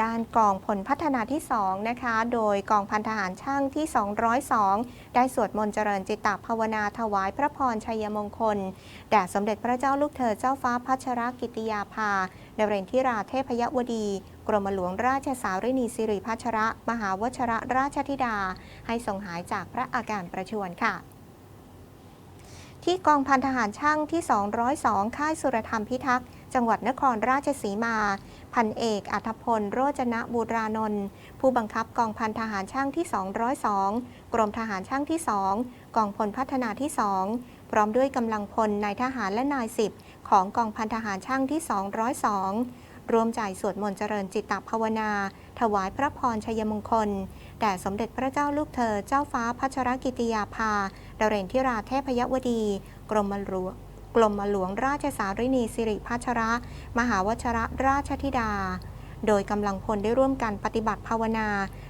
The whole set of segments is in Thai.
ด้านกองพลพัฒนาที่ 2 นะคะ โดยกองพันทหารช่างที่ 202 ได้สวดมนต์เจริญจิตตภาวนาถวายพระพรชัยมงคล แด่สมเด็จพระเจ้าลูกเธอเจ้าฟ้าพัชรกิติยาภานเรนทิราเทพยวดี กรมหลวงราชสารินีสิริพัชระ มหาวชระราชธิดา ให้ทรงหายจากพระอาการประชวรค่ะ ที่กองพันทหารช่างที่ 202 ค่ายสุรธรรมพิทักษ์ จังหวัดนครราชสีมา พันเอกอัธพล โรจนะบูรานนท์ผู้บังคับกองพันทหารช่างที่ 202 กรมทหารช่างที่ 2 กองพลพัฒนาที่ 2 พร้อมด้วยกำลังพลนายทหารและนายสิบของกองพันทหารช่างที่ 202 รวมใจสวดมนต์เจริญจิตตภาวนา ถวายพระพรชัยมงคล แด่สมเด็จพระเจ้าลูกเธอ เจ้าฟ้าพัชรกิติยาภาดเรนทิราเทพยวดี กรมหลวงกรมหลวงราชสารินีสิริพัชระ มหาวชระราชธิดา โดยกำลังพลได้ร่วมกันปฏิบัติภาวนา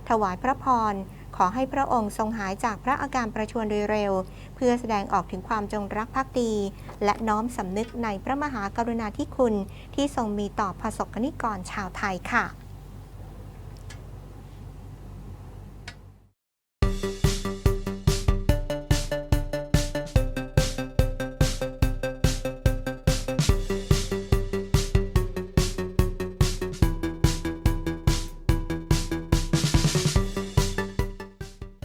ถวายพระพร ขอให้พระองค์ทรงหายจากพระอาการประชวรโดยเร็ว เพื่อแสดงออกถึงความจงรักภักดี และน้อมสำนึกในพระมหากรุณาธิคุณ ที่ทรงมีต่อพระสกนิกรชาวไทยค่ะ